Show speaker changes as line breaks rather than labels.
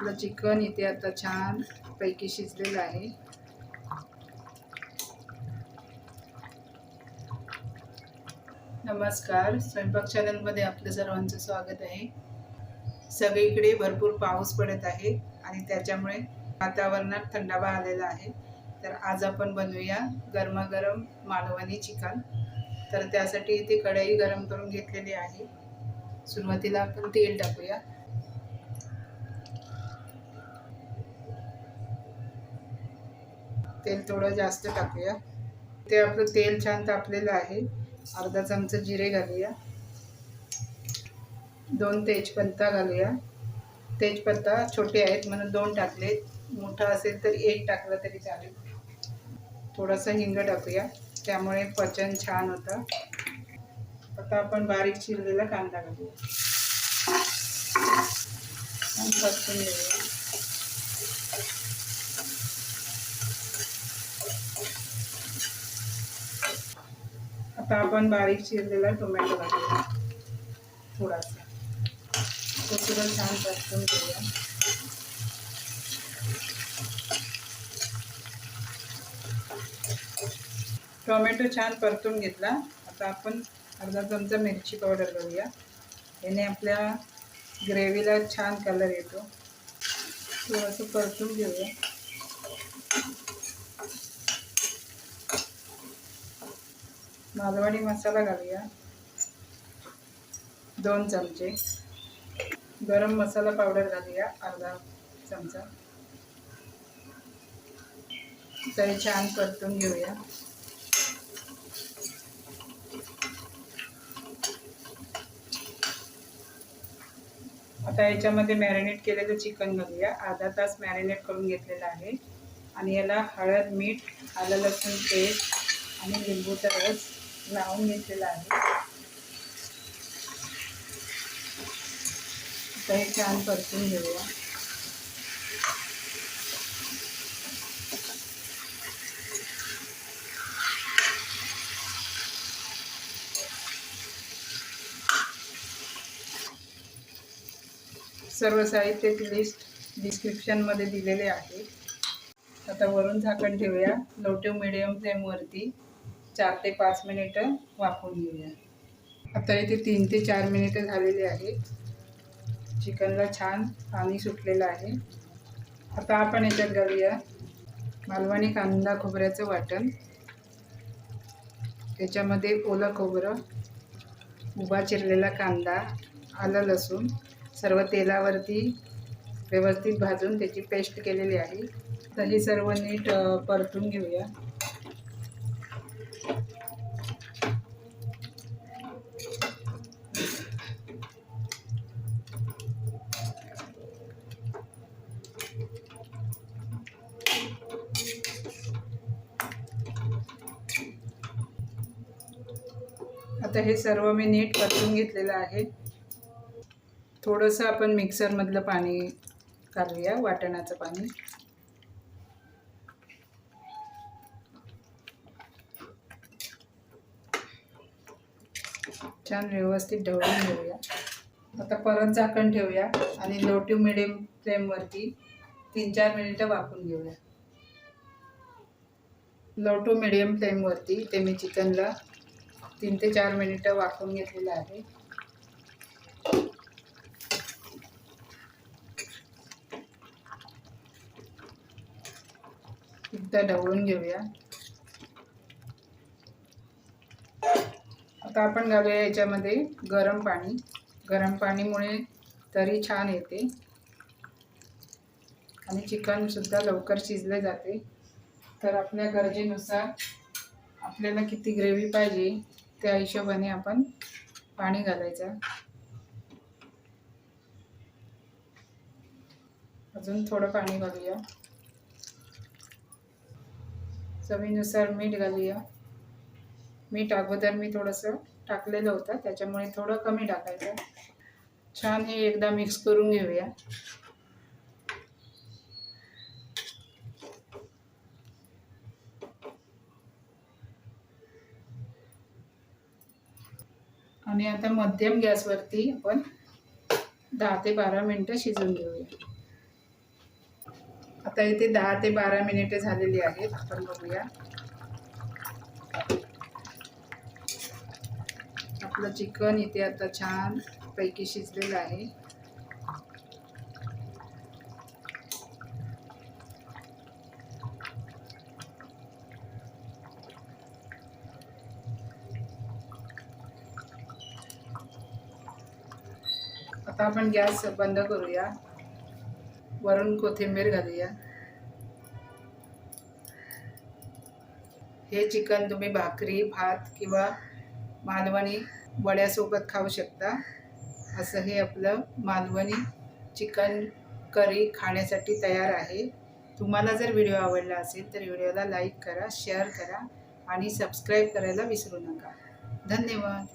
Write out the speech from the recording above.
आपलं चिकन इथे आता छान पैकी शिजलेलं आहे. नमस्कार. स्वयंपाक चॅनलमध्ये आपलं सर्वांचं स्वागत आहे. सगळीकडे भरपूर पाऊस पडत आहे आणि त्याच्यामुळे वातावरणात थंडावा आलेला आहे. तर आज आपण बनवूया गरमागरम मालवणी चिकन. तर त्यासाठी इथे कढई गरम करून घेतलेली आहे. सुरुवातीला आपण तेल टाकूया. तेल थोडं जास्त टाकूया. ते आपलं तेल छान तापलेलं आहे. अर्धा चमचा जिरे घालूया. दोन तेजपत्ता घालूया. तेजपत्ता छोटे आहेत म्हणून दोन टाकले. मोठा असेल तर एक टाकलं तरी चालेल. थोडासा हिंग टाकूया. त्यामुळे पचन छान होतं. आता आपण बारीक चिरलेला कांदा घालूया. घेऊया आता आपण बारीक चिरलेला टोमॅटो घालूया. थोडासा. तो सुद्धा छान परतून घेऊया. टोमॅटो छान परतून घेतला. आता आपण अर्धा चमचा मिरची पावडर घालूया. याने आपल्या ग्रेव्हीला छान कलर येतो. थोडंसं परतून घेऊया. मालवणी मसाला घालूया. दोन चमचे. गरम मसाला पावडर घालूया अर्धा चमचा. तरी छान परतून घेऊया. आता याच्यामध्ये मॅरिनेट केलेलं चिकन घालूया. अर्धा तास मॅरिनेट करून घेतलेलं आहे. आणि याला हळद मीठ आलं लसूण पेस्ट आणि लिंबूचा रस लावून घेतलेला आहे. आता हे छान परतून घेऊया सर्व साहित्याची लिस्ट डिस्क्रिप्शनमध्ये दिलेले आहे आता वरून झाकण ठेवूया. लो टू मिडियम फ्लेमवरती चार ते पाच मिनिटं वाफवून घेऊया. आता इथे तीन ते चार मिनिटं झालेली आहेत. चिकनला छान पाणी सुटलेलं आहे. आता आपण याच्यात घालूया मालवणी कांदा खोबऱ्याचं वाटण. त्याच्यामध्ये ओलं खोबरं उभा चिरलेला कांदा आलं लसूण सर्व तेलावरती व्यवस्थित भाजून त्याची पेस्ट केलेली आहे. तर हे सर्व नीट परतून घेऊया. आता हे सर्व मी नीट परतून घेतलेलं आहे. थोडंसं आपण मिक्सरमधलं पाणी काढूया वाटणाचं पाणी. छान व्यवस्थित ढवळून घेऊया. आता परत झाकण ठेवूया आणि लो टू मिडियम फ्लेमवरती तीन चार मिनिटं वाफून घेऊया. लो टू मिडियम फ्लेमवरती ते मी चिकनला तीन ते चार मिनिटं वाफवून घेतलेलं आहे. एकदा ढवळून घेऊया. आता आपण घालूया याच्यामध्ये गरम पाणी. गरम पाणीमुळे तरी छान येते. आणि चिकनसुद्धा लवकर शिजले जाते. तर आपल्या गरजेनुसार आपल्याला किती ग्रेव्ही पाहिजे त्या हिशोबाने आपण पाणी घालायचं. अजून थोडं पाणी घालूया. चवीनुसार मीठ घालूया. मीठ अगोदर मी थोडंसं टाकलेलं होतं त्याच्यामुळे थोडं कमी टाकायचं. छान हे एकदा मिक्स करून घेऊया. आणि आता मध्यम गॅसवरती आपण दहा ते बारा मिनटं शिजवून घेऊया. आता इथे दहा ते बारा मिनिटे झालेली आहेत आपण बघूया. आपलं चिकन इथे आता छान पैकी शिजलेलं आहे. आता आपण गॅस बंद करूया. वरून कोथिंबीर घालूया. हे चिकन तुम्ही भाकरी भात किंवा मालवणी वड्यासोबत खाऊ शकता. असं हे आपलं मालवणी चिकन करी खाण्यासाठी तयार आहे. तुम्हाला जर व्हिडिओ आवडला असेल तर व्हिडिओला लाईक करा शेअर करा आणि सबस्क्राईब करायला विसरू नका. धन्यवाद.